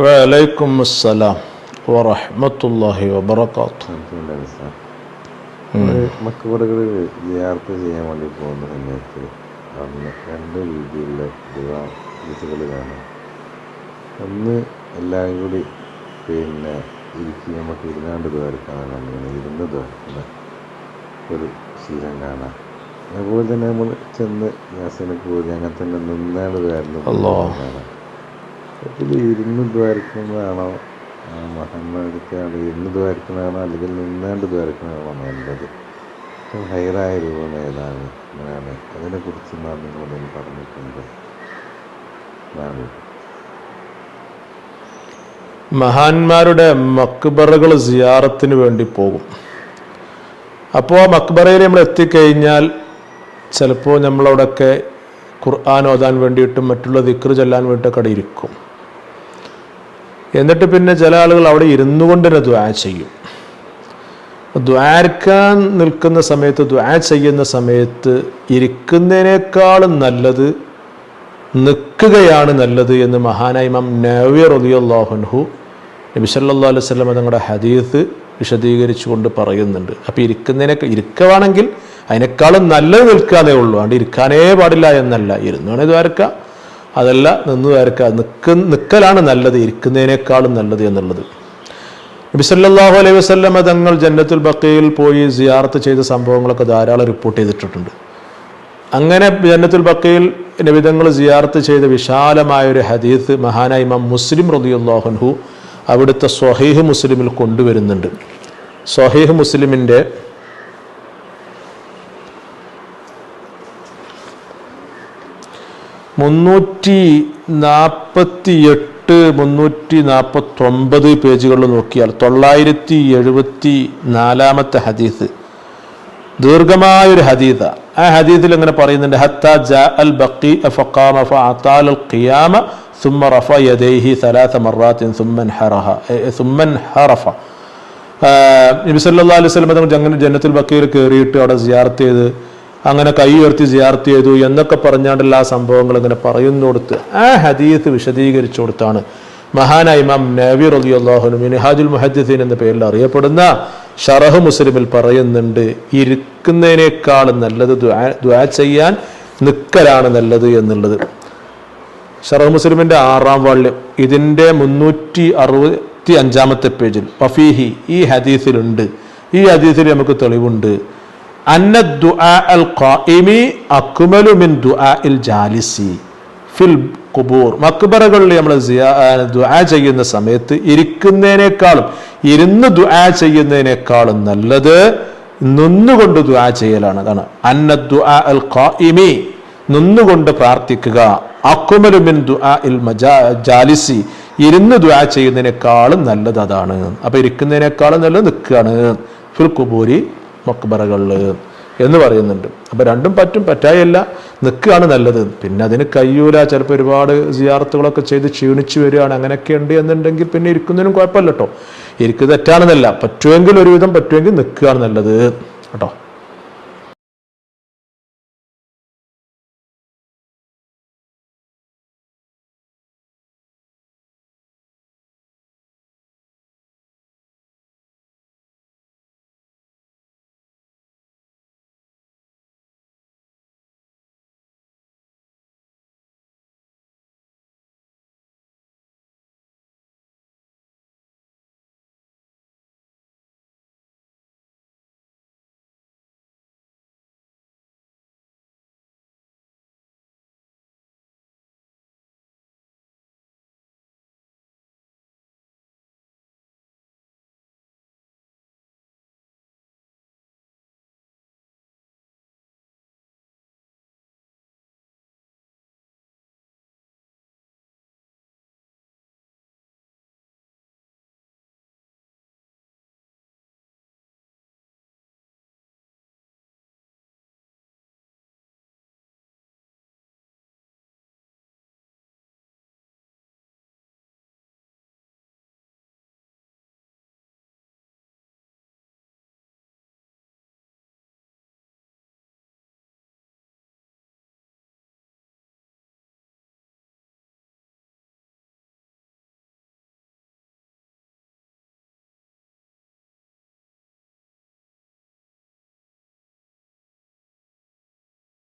വലൈക്കും അസ്സലാം വറഹ്മത്തുള്ളാഹി വബറകാതുഹു മക്കബറുകൾ യാത്ര ചെയ്യാൻ വേണ്ടി പോകുന്ന സമയത്ത് അന്ന് രണ്ട് രീതിയിലുള്ള ഒന്ന് കൂടി പിന്നെ ഇരിക്കി നമുക്ക് ഇരുന്നാണ്ട് ദ്വാരക്കാണ് ഇരുന്ന് ദ്വാരക്കുന്ന ഒരു ശീലം കാണാം. അതുപോലെ തന്നെ നമ്മൾ ചെന്ന് യാസനക്ക് പോയി അങ്ങനെ തന്നെ നിന്നാണ് അതിൽ ഇരുന്ന് ദ്വാരക്കുന്നതാണോ? ആ മഹാന്മാർക്കാണ് ഇരുന്ന് ദ്വാരക്കുന്നതാണോ? അല്ലെങ്കിൽ നിന്നാണ്ട് ദ്വാരക്കുന്നതാണോ നല്ലത്? ഹൈറായ രൂപം ഏതാണ്? അങ്ങനെയാണ് അതിനെക്കുറിച്ച് നാം നിങ്ങളോട് പറഞ്ഞിട്ടുണ്ട്. മഹാന്മാരുടെ മക്ബറകൾ സിയാറത്തിന് വേണ്ടി പോകും. അപ്പോൾ ആ മക്ബറയിൽ നമ്മൾ എത്തിക്കഴിഞ്ഞാൽ ചിലപ്പോൾ നമ്മളവിടെയൊക്കെ ഖുർആൻ ഓതാൻ വേണ്ടിയിട്ടും മറ്റുള്ള ദിക്ർ ചെല്ലാൻ വേണ്ടിയിട്ടൊക്കെ അവിടെ ഇരിക്കും. എന്നിട്ട് പിന്നെ ചില ആളുകൾ അവിടെ ഇരുന്നു കൊണ്ട് തന്നെ ദ്വാ ചെയ്യും. ദ്വാരക്കാൻ നിൽക്കുന്ന സമയത്ത് ദ്വാ ചെയ്യുന്ന സമയത്ത് ഇരിക്കുന്നതിനേക്കാളും നല്ലത് നിൽക്കുകയാണ് നല്ലത് എന്ന് മഹാനായ ഇമാം നവ്യ നബിസല്ലാ നബി അലൈഹി സ്വലം തങ്ങളുടെ ഹദീസ് വിശദീകരിച്ചുകൊണ്ട് പറയുന്നുണ്ട്. അപ്പോൾ ഇരിക്കുന്നതിനൊക്കെ ഇരിക്കുവാണെങ്കിൽ അതിനേക്കാളും നല്ലത് നിൽക്കാതെ ഉള്ളൂ. അതുകൊണ്ട് ഇരിക്കാനേ പാടില്ല എന്നല്ല. ഇരുന്നാണ് ദ്വാരക്ക അതല്ല നിന്ന് ദ്വാരക്ക നിൽക്ക നിൽക്കലാണ് നല്ലത്. ഇരിക്കുന്നതിനേക്കാളും നല്ലത് എന്നുള്ളത്. നബി സല്ലല്ലാഹു അലൈഹി വസല്ലമ തങ്ങൾ ജന്നത്തുൽ ബക്കയിൽ പോയി സിയാറത്ത് ചെയ്ത സംഭവങ്ങളൊക്കെ ധാരാളം റിപ്പോർട്ട് ചെയ്തിട്ടുണ്ട്. അങ്ങനെ ജന്നത്തുൽ ബക്കയിൽ നബിതങ്ങൾ സിയാർത്ത് ചെയ്ത വിശാലമായ ഒരു ഹദീസ് മഹാനായ ഇമാം മുസ്ലിം റളിയല്ലാഹുൻഹു അവിടുത്തെ സ്വഹീഹ് മുസ്ലിമിൽ കൊണ്ടുവരുന്നുണ്ട്. സ്വഹീഹ് മുസ്ലിമിന്റെ മുന്നൂറ്റി നാൽപ്പത്തി എട്ട് മുന്നൂറ്റി നാൽപ്പത്തൊമ്പത് പേജുകളിൽ നോക്കിയാൽ തൊള്ളായിരത്തി എഴുപത്തി നാലാമത്തെ ഹദീസ്. ദീർഘമായൊരു ഹദീസ. ആ ഹദീസിൽ അങ്ങനെ പറയുന്നുണ്ട് ഹത്ത ജ അൽ ബക്കി ഫഖാമ ഫഅത്താൽ അൽ ഖിയാമ സുമ്മ റഫ യദൈഹി സലാസ മറാത്തിൻ സുമ്മൻ ഹറഹ. സുമ്മൻ ഹറഫ. നബി സല്ലല്ലാഹു അലൈഹി വസല്ലം തങ്ങൾ ജന്നത്തുൽ ബക്കയിൽ കയറിയിട്ട് അവിടെ സിയാർത്ത് ചെയ്ത് അങ്ങനെ കൈ ഉയർത്തി സിയാർത്ത് ചെയ്തു എന്നൊക്കെ പറഞ്ഞാണ്ടല്ല ആ സംഭവങ്ങൾ ഇങ്ങനെ പറയുന്നോടുത്ത് ആ ഹദീത്ത് വിശദീകരിച്ചു കൊടുത്താണ്. മഹാനായ ഇമാം നബി റളിയല്ലാഹു മിനിഹാജുൽ മുഹദ്ദീൻ എന്ന പേരിൽ അറിയപ്പെടുന്ന ഷറഹ് മുസ്ലിമിൽ പറയുന്നുണ്ട് ഇരിക്കുന്നതിനേക്കാളും നല്ലത് ദ്വാ ചെയ്യാൻ നിൽക്കലാണ് നല്ലത് എന്നുള്ളത്. ഷറഹ് മുസ്ലിമിന്റെ ആറാം വാള്യം ഇതിന്റെ മുന്നൂറ്റി അറുപത്തി അഞ്ചാമത്തെ പേജിൽ ഫഫീഹി ഈ ഹദീസിലുണ്ട്. ഈ ഹദീസിൽ നമുക്ക് തെളിവുണ്ട് അന്ന ഖായിമി അക്മലു മിൻ ജാലിസി ഫിൽ മക്ബറകളിൽ നമ്മൾ ദുആ ചെയ്യുന്ന സമയത്ത് ഇരിക്കുന്നതിനേക്കാളും ഇരുന്ന് ദുആ ചെയ്യുന്നതിനേക്കാളും നല്ലത് നിന്നുകൊണ്ട് ദുആ ചെയ്യലാണ്. അതാണ്. അന്ന ദുആ ഖായിമി നിന്നുകൊണ്ട് പ്രാർത്ഥിക്കുക. അക്കുമലു മിൻ ദുആ ഇൽ ജാലിസി ഇരുന്ന് ദുആ ചെയ്യുന്നതിനേക്കാളും നല്ലത് അതാണ്. അപ്പൊ ഇരിക്കുന്നതിനേക്കാളും നല്ലത് നിൽക്കുകയാണ്. ഫിൽ കുബൂരി മക്ബറകളിൽ എന്ന് പറയുന്നുണ്ട്. അപ്പൊ രണ്ടും പറ്റും പറ്റായല്ല നിൽക്കുകയാണ് നല്ലത്. പിന്നെ അതിന് കയ്യൂല ചിലപ്പോൾ ഒരുപാട് സിയാർത്തുകളൊക്കെ ചെയ്ത് ക്ഷീണിച്ചു വരികയാണ് അങ്ങനെയൊക്കെ ഉണ്ട് എന്നുണ്ടെങ്കിൽ പിന്നെ ഇരിക്കുന്നതിനും കുഴപ്പമില്ല കേട്ടോ ഇരിക്കുക തെറ്റാണെന്നല്ല പറ്റുമെങ്കിൽ ഒരുവിധം പറ്റുമെങ്കിൽ നിൽക്കുകയാണ് നല്ലത് കേട്ടോ.